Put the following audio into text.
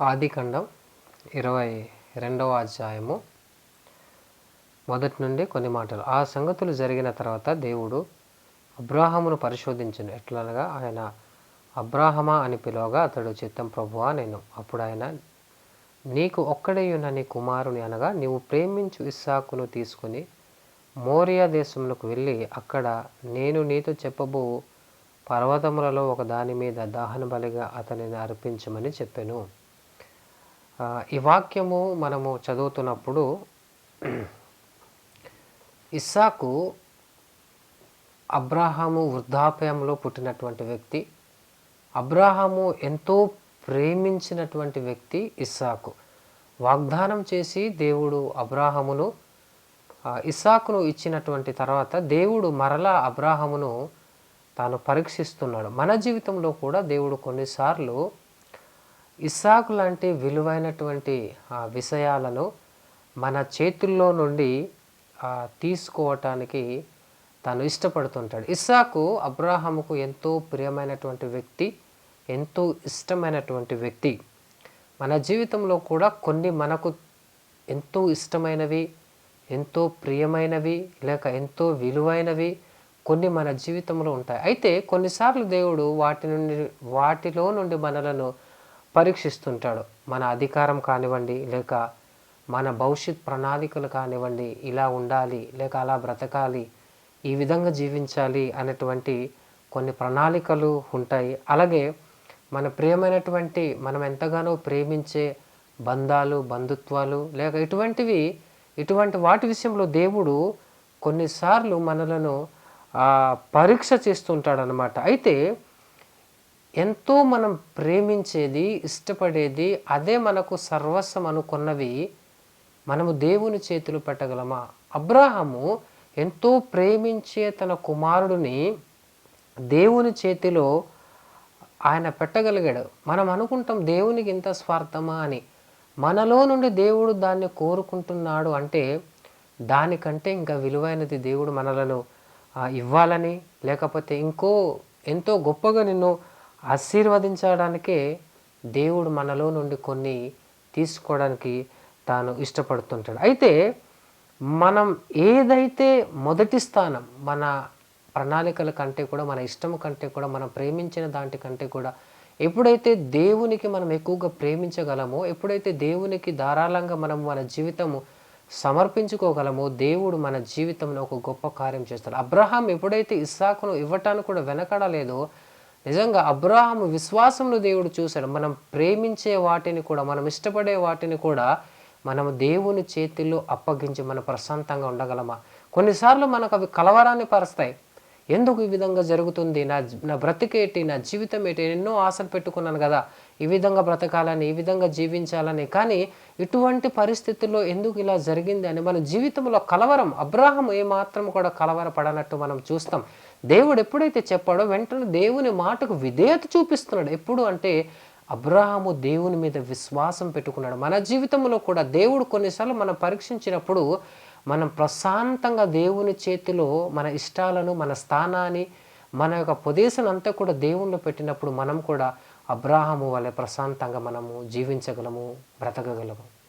ఆదికాండం ఇరవై రెండవ అధ్యాయము. మొదటి నుండి కొన్ని మాటలు. ఆ సంగతులు జరిగిన తర్వాత దేవుడు అబ్రాహమును పరిశోధించను. ఎట్లనగా ఆయన అబ్రాహమా అని పిలవగా అతడు చిత్తం ప్రభువా నేను అప్పుడు ఆయన నీకు ఒక్కడేయున్న నీ కుమారుని అనగా నీవు ప్రేమించు ఇస్సాకును తీసుకుని మోరియా దేశమునకు వెళ్ళి అక్కడ నేను నీతో చెప్పబో పర్వతములలో ఒక దాని మీద దహన బలిగా అతనిని అర్పించమని చెప్పాను. ఈ వాక్యము మనము చదువుతున్నప్పుడు ఇస్సాకు అబ్రాహాము వృద్ధాప్యంలో పుట్టినటువంటి వ్యక్తి అబ్రాహాము ఎంతో ప్రేమించినటువంటి వ్యక్తి ఇస్సాకు. వాగ్దానం చేసి దేవుడు అబ్రాహమును ఇస్సాకును ఇచ్చినటువంటి తర్వాత దేవుడు మరలా అబ్రాహమును తాను పరీక్షిస్తున్నాడు. మన జీవితంలో కూడా దేవుడు కొన్నిసార్లు ఇస్సాకు లాంటి విలువైనటువంటి విషయాలను మన చేతుల్లో నుండి తీసుకోవటానికి తను ఇష్టపడుతుంటాడు. ఇస్సాకు అబ్రాహాముకు ఎంతో ప్రియమైనటువంటి వ్యక్తి ఎంతో ఇష్టమైనటువంటి వ్యక్తి. మన జీవితంలో కూడా కొన్ని మనకు ఎంతో ఇష్టమైనవి ఎంతో ప్రియమైనవి లేక ఎంతో విలువైనవి కొన్ని మన జీవితంలో ఉంటాయి. అయితే కొన్నిసార్లు దేవుడు వాటి నుండి వాటిలో నుండి మనలను పరీక్షిస్తుంటాడు. మన అధికారం కానివ్వండి లేక మన భవిష్యత్ ప్రణాళికలు కానివ్వండి ఇలా ఉండాలి లేక అలా బ్రతకాలి ఈ విధంగా జీవించాలి అనేటువంటి కొన్ని ప్రణాళికలు ఉంటాయి. అలాగే మన ప్రియమైనటువంటి మనం ఎంతగానో ప్రేమించే బంధాలు బంధుత్వాలు లేక ఇటువంటివి ఇటువంటి వాటి విషయంలో దేవుడు కొన్నిసార్లు మనలను పరీక్ష చేస్తుంటాడనమాట అయితే ఎంతో మనం ప్రేమించేది ఇష్టపడేది అదే మనకు సర్వస్వం అనుకున్నవి మనము దేవుని చేతులు పెట్టగలమా? అబ్రాహము ఎంతో ప్రేమించే తన కుమారుడిని దేవుని చేతిలో ఆయన పెట్టగలిగాడు. మనం అనుకుంటాం దేవునికి ఇంత స్వార్థమా అని. మనలో నుండి దేవుడు దాన్ని కోరుకుంటున్నాడు అంటే దానికంటే ఇంకా విలువైనది దేవుడు మనలను ఇవ్వాలని లేకపోతే ఇంకో ఎంతో గొప్పగా నిన్ను ఆశీర్వదించడానికే దేవుడు మనలో నుండి కొన్ని తీసుకోవడానికి తాను ఇష్టపడుతుంటాడు. అయితే మనం ఏదైతే మొదటి స్థానం మన ప్రణాళికల కంటే కూడా మన ఇష్టం కంటే కూడా మనం ప్రేమించిన దాంటి కంటే కూడా ఎప్పుడైతే దేవునికి మనం ఎక్కువగా ప్రేమించగలమో ఎప్పుడైతే దేవునికి ధారాళంగా మనం మన జీవితము సమర్పించుకోగలమో దేవుడు మన జీవితంలో ఒక గొప్ప కార్యం చేస్తాడు. అబ్రహాం ఎప్పుడైతే ఇస్సాకును ఇవ్వటానికి కూడా వెనకడలేదో నిజంగా అబ్రాహాము విశ్వాసంలో దేవుడు చూశాడు. మనం ప్రేమించే వాటిని కూడా మనం ఇష్టపడే వాటిని కూడా మనం దేవుని చేతిలో అప్పగించి మనం ప్రశాంతంగా ఉండగలమా? కొన్నిసార్లు మనకు అవి కలవరాన్ని పరుస్తాయి. ఎందుకు ఈ విధంగా జరుగుతుంది? నా నా బ్రతికేటి నా జీవితం ఏంటి? ఎన్నో ఆశలు పెట్టుకున్నాను కదా. ఈ విధంగా బ్రతకాలని ఈ విధంగా జీవించాలని. కానీ ఇటువంటి పరిస్థితుల్లో ఎందుకు ఇలా జరిగింది అని మన జీవితంలో కలవరం అబ్రాహం ఏమాత్రం కూడా కలవరపడనట్టు మనం చూస్తాం. దేవుడు ఎప్పుడైతే చెప్పాడో వెంటనే దేవుని మాటకు విధేయత చూపిస్తున్నాడు. ఎప్పుడు అంటే అబ్రహాము దేవుని మీద విశ్వాసం పెట్టుకున్నాడు. మన జీవితంలో కూడా దేవుడు కొన్నిసార్లు మనం పరీక్షించినప్పుడు మనం ప్రశాంతంగా దేవుని చేతిలో మన ఇష్టాలను మన స్థానాన్ని మన యొక్క పొదేశం అంతా కూడా దేవుణ్ణి పెట్టినప్పుడు మనం కూడా అబ్రాహము వలె ప్రశాంతంగా మనము జీవించగలము బ్రతకగలము.